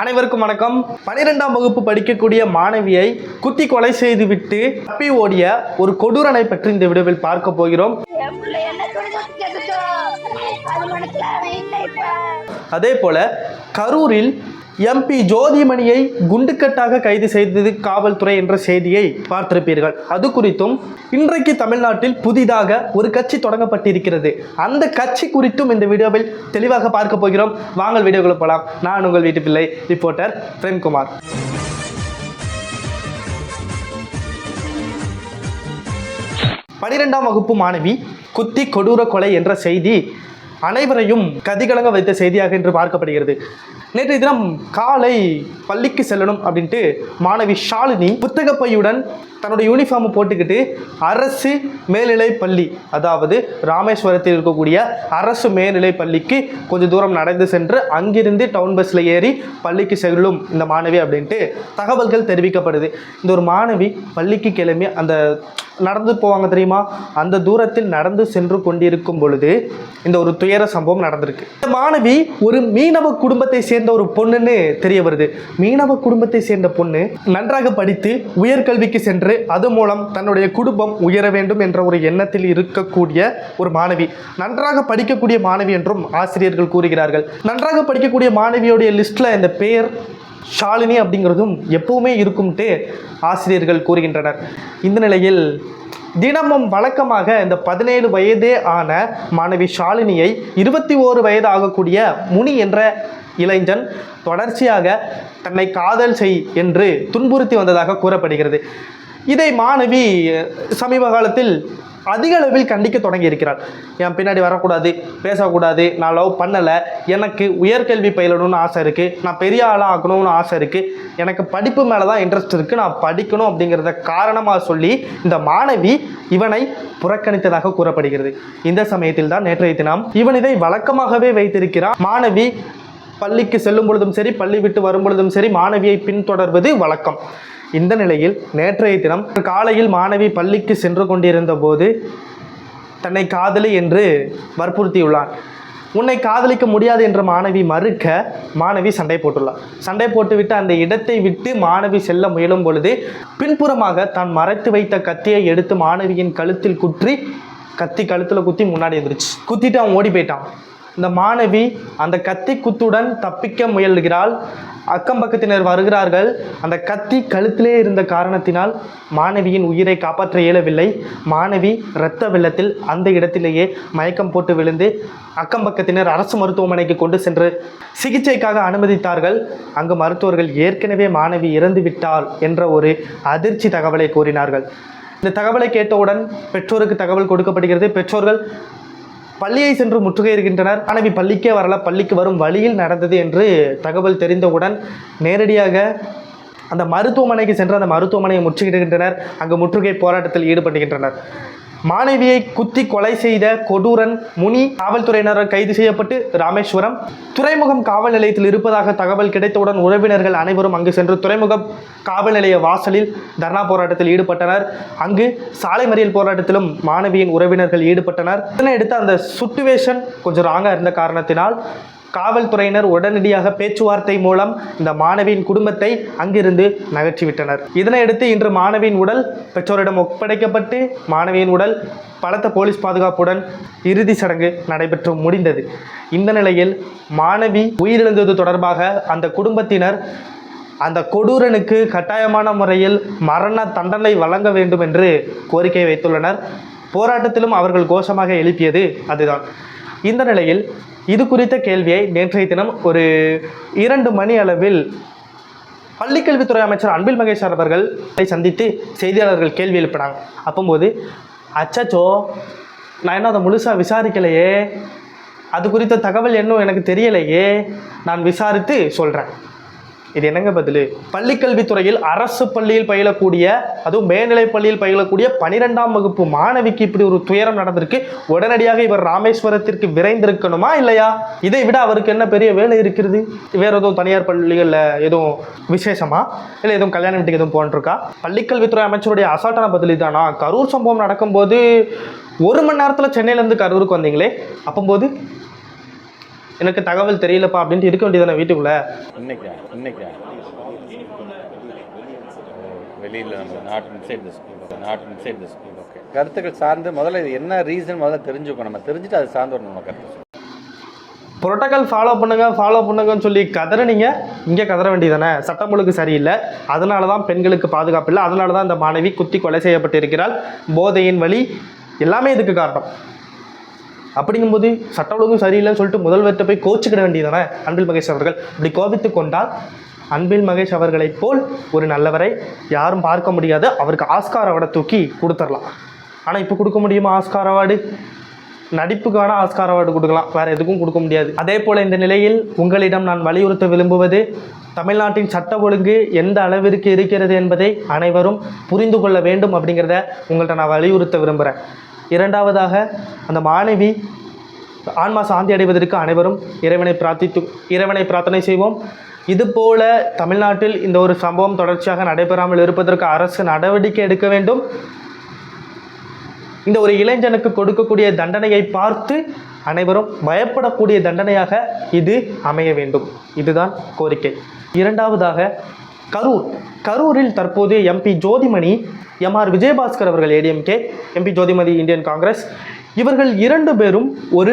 அனைவருக்கும் வணக்கம். பனிரெண்டாம் வகுப்பு படிக்கக்கூடிய மாணவியை குத்தி கொலை செய்துவிட்டு தப்பி ஓடிய ஒரு கொடூரனை பற்றி இந்த விடுவில் பார்க்க போகிறோம். அதே போல கரூரில் எம்பி ஜோதிமணியை குண்டுக்கட்டாக கைது செய்தது காவல்துறை என்ற செய்தியை பார்த்திருப்பீர்கள். அது குறித்தும் இன்றைக்கு தமிழ்நாட்டில் புதிதாக ஒரு கட்சி தொடங்கப்பட்டிருக்கிறது. அந்த கட்சி குறித்தும் இந்த வீடியோவில் தெளிவாக பார்க்க போகிறோம். வாங்கள் வீடியோக்குள்ள போகலாம் நான் உங்கள் வீட்டு பிள்ளை ரிப்போர்ட்டர் பிரேம்குமார். பனிரெண்டாம் வகுப்பு மாணவி குத்தி கொடூர கொலை என்ற செய்தி அனைவரையும் கதிகலங்க வைத்த செய்தியாக என்று பார்க்கப்படுகிறது. நேற்றைய தினம் காலை பள்ளிக்கு செல்லணும் அப்படின்ட்டு மாணவி ஷாலினி புத்தகப்பையுடன் தன்னுடைய யூனிஃபார்மை போட்டுக்கிட்டு அரசு மேல்நிலை பள்ளி அதாவது ராமேஸ்வரத்தில் இருக்கக்கூடிய அரசு மேல்நிலை பள்ளிக்கு கொஞ்சம் தூரம் நடந்து சென்று அங்கிருந்து டவுன் பஸ்ஸில் ஏறி பள்ளிக்கு செல்லும் இந்த மாணவி அப்படின்ட்டு தகவல்கள் தெரிவிக்கப்படுது. இந்த ஒரு மாணவி பள்ளிக்கு கிளம்பி அந்த நடந்து போவாங்க தெரியுமா? அந்த தூரத்தில் நடந்து சென்று கொண்டிருக்கும் பொழுது இந்த ஒரு துயர சம்பவம் நடந்திருக்கு. இந்த மாணவி ஒரு மீனவ குடும்பத்தை சேர்ந்த ஒரு பொண்ணுன்னு தெரிய வருது. மீனவ குடும்பத்தை சேர்ந்த பொண்ணு நன்றாக படித்து உயர்கல்விக்கு சென்று அது மூலம் தன்னுடைய குடும்பம் உயர வேண்டும் என்ற ஒரு எண்ணத்தில் இருக்கக்கூடிய ஒரு மாணவி. நன்றாக படிக்கக்கூடிய மாணவி என்றும் ஆசிரியர்கள் கூறுகிறார்கள். நன்றாக படிக்கக்கூடிய மாணவியோடைய லிஸ்ட்ல இந்த பெயர் ஷாலினி அப்படிங்கிறதும் எப்பவுமே இருக்கும்ட்டு ஆசிரியர்கள் கூறுகின்றனர். இந்த நிலையில் தினமும் வழக்கமாக இந்த பதினேழு வயதே ஆன மாணவி ஷாலினியை இருபத்தி ஓரு வயது ஆகக்கூடிய முனி என்ற இளைஞன் தொடர்ச்சியாக தன்னை காதல் செய் என்று துன்புறுத்தி வந்ததாக கூறப்படுகிறது. இதை மாணவி சமீப காலத்தில் அதிக அளவில் கண்டிக்க தொடங்கி இருக்கிறார் என் பின்னாடி வரக்கூடாது பேசக்கூடாது நான் லவ் பண்ணலை எனக்கு உயர்கல்வி பயிலணும்னு ஆசை இருக்குது நான் பெரிய ஆளாக ஆகணும்னு ஆசை இருக்குது எனக்கு படிப்பு மேலே தான் இன்ட்ரெஸ்ட் இருக்குது நான் படிக்கணும் அப்படிங்கிறத காரணமாக சொல்லி இந்த மாணவி இவனை புறக்கணித்ததாக கூறப்படுகிறது. இந்த சமயத்தில் தான் நேற்றைய தினம் இவன் இதை வழக்கமாகவே வைத்திருக்கிறான். மாணவி பள்ளிக்கு செல்லும் பொழுதும் சரி பள்ளி விட்டு வரும் பொழுதும் சரி மாணவியை பின்தொடர்வது வழக்கம். இந்த நிலையில் நேற்றைய தினம் காலையில் மாணவி பள்ளிக்கு சென்று கொண்டிருந்த போது தன்னை காதலி என்று வற்புறுத்தியுள்ளான் உன்னை காதலிக்க முடியாது என்ற மாணவி மறுக்க மாணவி சண்டை போட்டுள்ளார். சண்டை போட்டுவிட்டு அந்த இடத்தை விட்டு மாணவி செல்ல முயலும் பொழுது பின்புறமாக தான் மறைத்து வைத்த கத்தியை எடுத்து மாணவியின் கழுத்தில் குற்றி கத்தி கழுத்தில் குத்தி முன்னாடி எந்திரிச்சு. குத்திட்டு அவன் ஓடி போயிட்டான். இந்த மாணவி அந்த கத்தி குத்துடன் தப்பிக்க முயல்கிறாள். அக்கம் பக்கத்தினர் வருகிறார்கள். அந்த கத்தி கழுத்திலே இருந்த காரணத்தினால் மாணவியின் உயிரை காப்பாற்ற இயலவில்லை. மாணவி இரத்த வெள்ளத்தில் அந்த இடத்திலேயே மயக்கம் போட்டு விழுந்து அக்கம் பக்கத்தினர் அரசு மருத்துவமனைக்கு கொண்டு சென்று சிகிச்சைக்காக அனுமதித்தார்கள். அங்கு மருத்துவர்கள் ஏற்கனவே மாணவி இறந்து விட்டாள் என்ற ஒரு அதிர்ச்சி தகவலை கூறினார்கள். இந்த தகவலை கேட்டவுடன் பெற்றோருக்கு தகவல் கொடுக்கப்படுகிறது. பெற்றோர்கள் பள்ளியை சென்று முற்றுகையிடுகின்றனர். மாணவி பள்ளிக்கே வரல. பள்ளிக்கு வரும் வழியில் நடந்தது என்று தகவல் தெரிந்தவுடன் நேரடியாக அந்த மருத்துவமனைக்கு சென்று அந்த மருத்துவமனையை முற்றுகையிடுகின்றனர். அங்கு முற்றுகை போராட்டத்தில் ஈடுபடுகின்றனர். மாணவியை குத்தி கொலை செய்த கொடூரன் முனி காவல்துறையினரால் கைது செய்யப்பட்டு ராமேஸ்வரம். துறைமுகம் காவல் நிலையத்தில் இருப்பதாக தகவல் கிடைத்தவுடன் உறவினர்கள் அனைவரும் அங்கு சென்று துறைமுகம் காவல் நிலைய வாசலில் தர்ணா போராட்டத்தில் ஈடுபட்டனர். அங்கு சாலை மறியல் போராட்டத்திலும் மாணவியின் உறவினர்கள் ஈடுபட்டனர். இதனை அடுத்து அந்த சுட்டுவேஷன் கொஞ்சம் ராங்காக இருந்த காரணத்தினால் காவல்துறையினர் உடனடியாக பேச்சுவார்த்தை மூலம் இந்த மாணவியின் குடும்பத்தை அங்கிருந்து நகர்த்திவிட்டனர் இதனையடுத்து இன்று மாணவியின் உடல் பெற்றோரிடம் ஒப்படைக்கப்பட்டு மாணவியின் உடல் பலத்த போலீஸ் பாதுகாப்புடன் இறுதி சடங்கு நடைபெற்று முடிந்தது. இந்த நிலையில் மாணவி உயிரிழந்தது தொடர்பாக அந்த குடும்பத்தினர் அந்த கொடூரனுக்கு கட்டாயமான முறையில் மரண தண்டனை வழங்க வேண்டும் என்று கோரிக்கை வைத்துள்ளனர். போராட்டத்திலும் அவர்கள் கோஷமாக எழுப்பியது அதுதான். இந்த நிலையில் இது குறித்த கேள்வியை நேற்றைய தினம் ஒரு இரண்டு மணி அளவில் பள்ளிக்கல்வித்துறை அமைச்சர் அன்பில் மகேஷ் அவர்கள் சந்தித்து செய்தியாளர்கள் கேள்வி எழுப்பினாங்க. அப்போது அச்சச்சோ நான் இன்னும் அதை முழுசாக விசாரிக்கலையே? அது குறித்த தகவல் இன்னும் எனக்கு தெரியலையே. நான் விசாரித்து சொல்கிறேன் இது என்னங்க பதில்? பள்ளிக்கல்வித்துறையில் அரசு பள்ளியில் பயிலக்கூடிய அதுவும் மேல்நிலை பள்ளியில் பயிலக்கூடிய பனிரெண்டாம் வகுப்பு மாணவிக்கு இப்படி ஒரு துயரம் நடந்திருக்கு. உடனடியாக இவர் ராமேஸ்வரத்திற்கு விரைந்திருக்கணுமா இல்லையா? இதை விட அவருக்கு என்ன பெரிய வேலை இருக்கிறது? வேற எதுவும் தனியார் பள்ளிகளில் எதுவும் விசேஷமா? இல்லை எதுவும் கல்யாண வீட்டுக்கு எதுவும் போன்றிருக்கா? பள்ளிக்கல்வித்துறை அமைச்சருடைய அசால்ட்டான பதில் இதானா? கரூர் சம்பவம் நடக்கும்போது ஒரு மணி நேரத்தில் சென்னையிலேருந்து கரூருக்கு வந்தீங்களே? அப்போம்போது எனக்கு தகவல் தெரியலப்பா அப்படின்ட்டு இருக்க வேண்டியதானே வீட்டுக்குள்ள? இன்னைக்கா? இன்னைக்கா? வெளியில் நம்ம not inside the school not inside the school okay கருத்துக்கள் சார்ந்து முதல்ல இது என்ன ரீசன் முதல்ல தெரிஞ்சுக்கணும். நம்ம தெரிஞ்சுட்டு அது சார்ந்து நம்ம கருத்து. புரோட்டோகால் ஃபாலோ பண்ணுங்க ஃபாலோ பண்ணுங்கன்னு சொல்லி கதறினீங்க. இங்கே கதற வேண்டியதானே சட்டம் ஒழுங்கு சரியில்லை. அதனால தான் பெண்களுக்கு பாதுகாப்பு இல்லை. அதனால தான் இந்த மாணவி குத்தி கொலை செய்யப்பட்டிருக்கிறாள். போதையின் வழி எல்லாமே இதுக்கு காரணம். அப்படிங்கும்போது சட்ட ஒழுங்கு சரியில்லைன்னு சொல்லிட்டு முதல்வர்கிட்ட போய் கோச்சிக்கிட வேண்டியதானே அன்பில் மகேஷ் அவர்கள். இப்படி கோபித்து கொண்டால் அன்பில் மகேஷ் அவர்களைப் போல் ஒரு நல்லவரை யாரும் பார்க்க முடியாது. அவருக்கு ஆஸ்கார் அவார்டை தூக்கி கொடுத்துடலாம். ஆனால் இப்போ கொடுக்க முடியுமா ஆஸ்கார் அவார்டு? நடிப்புக்கான ஆஸ்கார் அவார்டு கொடுக்கலாம். வேறு எதுக்கும் கொடுக்க முடியாது. அதே போல் இந்த நிலையில் உங்களிடம் நான் வலியுறுத்த விரும்புவது தமிழ்நாட்டின் சட்ட ஒழுங்கு எந்த அளவிற்கு இருக்கிறது என்பதை அனைவரும் புரிந்து கொள்ள வேண்டும் அப்படிங்கிறத உங்கள்கிட்ட நான் வலியுறுத்த விரும்புகிறேன் இரண்டாவதாக அந்த மாணவி ஆன்மா சாந்தி அடைவதற்கு அனைவரும் இறைவனை பிரார்த்தித்து இறைவனை பிரார்த்தனை செய்வோம். இதுபோல தமிழ்நாட்டில் இந்த ஒரு சம்பவம் தொடர்ச்சியாக நடைபெறாமல் இருப்பதற்கு அரசு நடவடிக்கை எடுக்க வேண்டும். இந்த ஒரு இளைஞனுக்கு கொடுக்கக்கூடிய தண்டனையை பார்த்து அனைவரும் பயப்படக்கூடிய தண்டனையாக இது அமைய வேண்டும். இதுதான் கோரிக்கை. இரண்டாவதாக கரூர். கரூரில் தற்போது எம்பி ஜோதிமணி எம்ஆர் விஜயபாஸ்கர் அவர்கள் ADMK MP Jothimathi Indian Congress இவர்கள் இரண்டு பேரும் ஒரு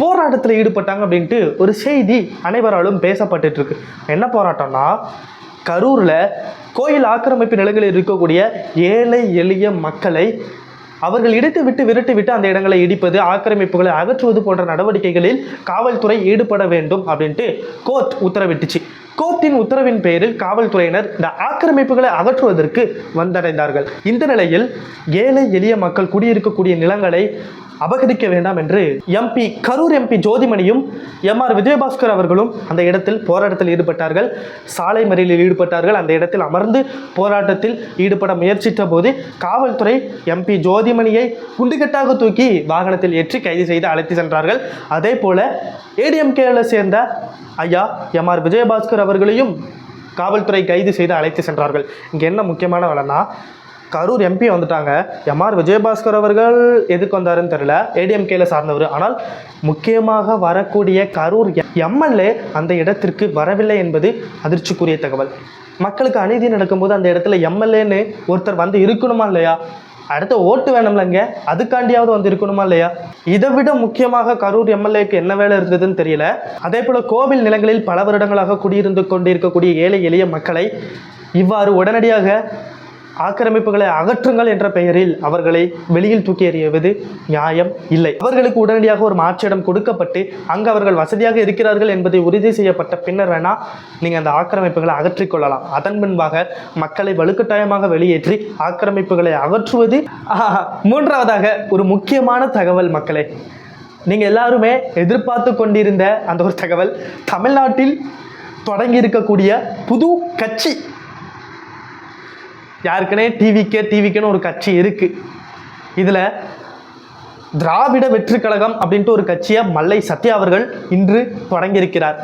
போராட்டத்தில் ஈடுபட்டாங்க அப்படின்ட்டு ஒரு செய்தி அனைவராலும் பேசப்பட்டுட்டு இருக்கு என்ன போராட்டம்னா கரூரில் கோயில் ஆக்கிரமிப்பு நிலங்களில் இருக்கக்கூடிய ஏழை எளிய மக்களை அவர்கள் இடித்து விட்டு விரட்டி விட்டு அந்த இடங்களை இடிப்பது ஆக்கிரமிப்புகளை அகற்றுவது போன்ற நடவடிக்கைகளில் காவல்துறை ஈடுபட வேண்டும் அப்படின்ட்டு கோர்ட் உத்தரவிட்டுச்சு. கோர்ட்டின் உத்தரவின் பேரில் காவல்துறையினர் இந்த ஆக்கிரமிப்புகளை அகற்றுவதற்கு வந்தடைந்தார்கள். இந்த நிலையில் ஏழை எளிய மக்கள் குடியிருக்கக்கூடிய நிலங்களை அபகரிக்க வேண்டாம் என்று எம்பி கரூர் எம்பி ஜோதிமணியும் எம்ஆர் விஜயபாஸ்கர் அவர்களும் அந்த இடத்தில் போராட்டத்தில் ஈடுபட்டார்கள். சாலை மறியலில் ஈடுபட்டார்கள். அந்த இடத்தில் அமர்ந்து போராட்டத்தில் ஈடுபட முயற்சித்த போது காவல்துறை எம்பி ஜோதிமணியை குண்டுகட்டாக தூக்கி வாகனத்தில் ஏற்றி கைது செய்து அழைத்து சென்றார்கள். அதே போல ஏடிஎம்கேல சேர்ந்த ஐயா எம்ஆர் விஜயபாஸ்கர் அவர்களையும் காவல்துறை கைது செய்து அழைத்து சென்றார்கள். இங்கே என்ன முக்கியமான வேலைன்னா கரூர் எம்பி வந்துட்டாங்க. எம்ஆர் விஜயபாஸ்கர் அவர்கள் எதுக்கு வந்தாருன்னு தெரியல. ஏடிஎம்கேல சார்ந்தவர். ஆனால் முக்கியமாக வரக்கூடிய கரூர் எம்எல்ஏ அந்த இடத்திற்கு வரவில்லை என்பது அதிர்ச்சிக்குரிய தகவல். மக்களுக்கு அநீதி நடக்கும்போது அந்த இடத்துல எம்எல்ஏன்னு ஒருத்தர் வந்து இருக்கணுமா இல்லையா? அடுத்த ஓட்டு வேணும்லங்க அதுக்காண்டியாவது வந்து இருக்கணுமா இல்லையா? இதை விட முக்கியமாக கரூர் எம்எல்ஏக்கு என்ன வேலை இருந்ததுன்னு தெரியல. அதே போல கோவில் நிலங்களில் பல வருடங்களாக குடியிருந்து கொண்டிருக்கக்கூடிய ஏழை எளிய மக்களை இவ்வாறு உடனடியாக ஆக்கிரமிப்புகளை அகற்றுங்கள் என்ற பெயரில் அவர்களை வெளியில் தூக்கி எறிவது நியாயம் இல்லை. அவர்களுக்கு உடனடியாக ஒரு மாற்றிடம் கொடுக்கப்பட்டு அங்கு அவர்கள் வசதியாக இருக்கிறார்கள் என்பதை உறுதி செய்யப்பட்ட பின்னர் வேணா நீங்கள் அந்த ஆக்கிரமிப்புகளை அகற்றிக் கொள்ளலாம் அதன் முன்பாக மக்களை வலுக்கட்டாயமாக வெளியேற்றி ஆக்கிரமிப்புகளை அகற்றுவது மூன்றாவதாக ஒரு முக்கியமான தகவல் மக்களே. நீங்கள் எல்லாருமே எதிர்பார்த்து கொண்டிருந்த அந்த ஒரு தகவல் தமிழ்நாட்டில் தொடங்கி இருக்கக்கூடிய புது கட்சி யாருக்குனே டிவிக்கே டிவிக்கேன்னு ஒரு கட்சி இருக்கு. இதில் திராவிட வெற்றி கழகம் அப்படின்ட்டு ஒரு கட்சியை மல்லை சத்யா அவர்கள் இன்று தொடங்கியிருக்கிறார்.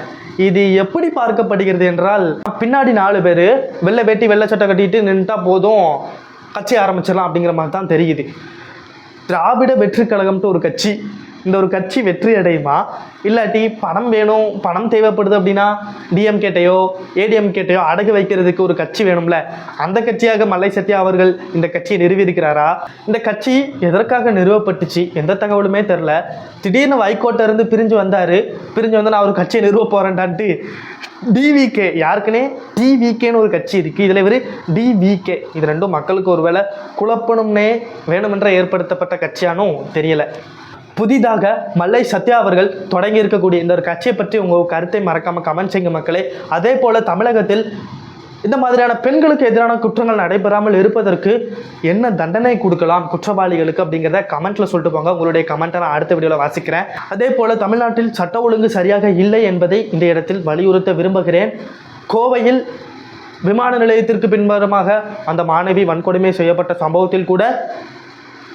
இது எப்படி பார்க்கப்படுகிறது என்றால் பின்னாடி நாலு பேர் வெள்ளை வேட்டி வெள்ளை சட்டை கட்டிட்டு நின்றுட்டா போதும் கட்சி ஆரம்பிச்சிடலாம் அப்படிங்கிற மாதிரி தான் தெரியுது. திராவிட வெற்றி கழகம்ட்டு ஒரு கட்சி இந்த ஒரு கட்சி வெற்றி அடையுமா? இல்லாட்டி பணம் வேணும் பணம் தேவைப்படுது அப்படின்னா டிஎம் கேட்டையோ ஏடிஎம் கேட்டையோ அடகு வைக்கிறதுக்கு ஒரு கட்சி வேணும்ல? அந்த கட்சியாக மல்லை சத்யா அவர்கள் இந்த கட்சியை நிறுவியிருக்கிறாரா? இந்த கட்சி எதற்காக நிறுவப்பட்டுச்சு? எந்த தகவலுமே தெரில. திடீர்னு வைகோட்டை இருந்து பிரிஞ்சு வந்தார். பிரிஞ்சு வந்து நான் ஒரு கட்சியை நிறுவ போகிறேன்டான்ட்டு டிவிகே யாருக்குனே டிவிகேன்னு ஒரு கட்சி இருக்குது இதில் இவர் டிவிகே இது ரெண்டும் மக்களுக்கு ஒருவேளை குழப்பணும்னே வேணுமென்ற ஏற்படுத்தப்பட்ட கட்சியானும் தெரியலை. புதிதாக மல்லை சத்யா அவர்கள் தொடங்கி இருக்கக்கூடிய இந்த ஒரு கட்சியை பற்றி உங்கள் கருத்தை மறக்காமல் கமெண்ட் செய்யுங்க மக்களே. அதே போல் தமிழகத்தில் இந்த மாதிரியான பெண்களுக்கு எதிரான குற்றங்கள் நடைபெறாமல் இருப்பதற்கு என்ன தண்டனை கொடுக்கலாம் குற்றவாளிகளுக்கு அப்படிங்கிறத கமெண்ட்ல சொல்லிட்டு போங்க. உங்களுடைய கமெண்ட்டை நான் அடுத்த வீடியோவில் வாசிக்கிறேன். அதே போல் தமிழ்நாட்டில் சட்ட ஒழுங்கு சரியாக இல்லை என்பதை இந்த இடத்தில் வலியுறுத்த விரும்புகிறேன். கோவையில் விமான நிலையத்திற்கு பின்புறமாக அந்த மாணவி வன்கொடுமை செய்யப்பட்ட சம்பவத்தில் கூட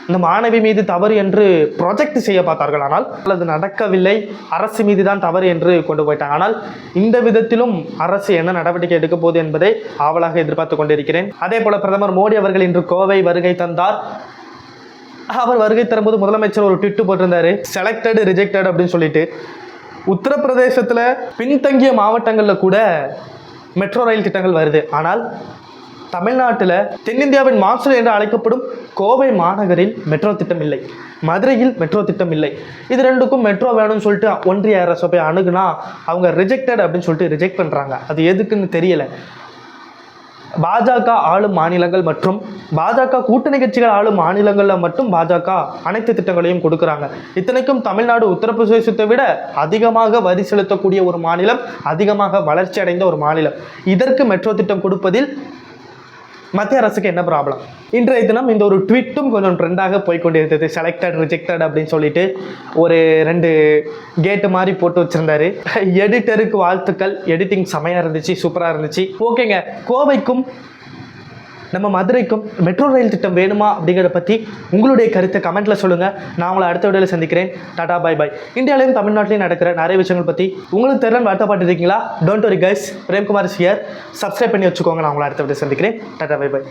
இந்த மாணவி மீது தவறு என்று ப்ரொஜெக்ட் செய்ய பார்த்தார்கள். ஆனால் அது நடக்கவில்லை. அரசு மீது தான் தவறு என்று கொண்டு போயிட்டாங்க ஆனால் இந்த விதத்திலும் அரசு என்ன நடவடிக்கை எடுக்க போகுது என்பதை ஆவலாக எதிர்பார்த்து கொண்டிருக்கிறேன். அதே போல பிரதமர் மோடி அவர்கள் இன்று கோவை வருகை தந்தார். அவர் வருகை தரும்போது முதலமைச்சர் ஒரு ட்விட்டு போட்டிருந்தாரு. செலக்டட் ரிஜெக்டட் அப்படின்னு சொல்லிட்டு. உத்தரப்பிரதேசத்தில் பின்தங்கிய மாவட்டங்களில் கூட மெட்ரோ ரயில் திட்டங்கள் வருது. ஆனால் தமிழ்நாட்டில் தென்னிந்தியாவின் மாஸ்டர் என்று அழைக்கப்படும் கோவை மாநகரில் மெட்ரோ திட்டம் இல்லை மதுரையில் மெட்ரோ திட்டம் இல்லை இது ரெண்டுக்கும் மெட்ரோ வேணும்னு சொல்லிட்டு ஒன்றிய அரசை போய் அணுகுனா அவங்க ரிஜெக்டட் அப்படின்னு சொல்லிட்டு ரிஜெக்ட் பண்ணுறாங்க அது எதுக்குன்னு தெரியலை. பாஜக ஆளும் மாநிலங்கள் மற்றும் பாஜக கூட்டணி கட்சிகள் ஆளும் மாநிலங்களில் மட்டும் பாஜக அனைத்து திட்டங்களையும் கொடுக்குறாங்க. இத்தனைக்கும் தமிழ்நாடு உத்தரப்பிரதேசத்தை விட அதிகமாக வரி செலுத்தக்கூடிய ஒரு மாநிலம் அதிகமாக வளர்ச்சி அடைந்த ஒரு மாநிலம். இதற்கு மெட்ரோ திட்டம் கொடுப்பதில் மத்திய அரசுக்கு என்ன ப்ராப்ளம் இன்றைய தினம் இந்த ஒரு ட்விட்டும் கொஞ்சம் ட்ரெண்டாக போய்க்கொண்டிருந்தது. செலக்டட் ரிஜெக்டட் அப்படின்னு சொல்லிட்டு ஒரு ரெண்டு கேட்டு மாதிரி போட்டு வச்சிருந்தாரு. எடிட்டருக்கு வாழ்த்துக்கள். எடிட்டிங் செமையாக இருந்துச்சு சூப்பராக இருந்துச்சு. ஓகேங்க கோவைக்கும் நம்ம மதுரைக்கும் மெட்ரோ ரயில் திட்டம் வேணுமா அப்படிங்கிறத பற்றி உங்களுடைய கருத்தை கமெண்ட்டில் சொல்லுங்கள் நான் உங்களை அடுத்த வீடியோவில் சந்திக்கிறேன். டாடா பை பை இந்தியாவிலையும் தமிழ்நாட்டிலையும் நடக்கிற நிறைய விஷயங்கள் பற்றி உங்களுக்கு தெரியலன்னு வருத்தப்பட்டு இருக்கீங்களா don't worry guys Premkumar shear. Subscribe பண்ணி வச்சுக்கோங்க. நான் உங்களை அடுத்த வீடியோ சந்திக்கிறேன். Tata bye by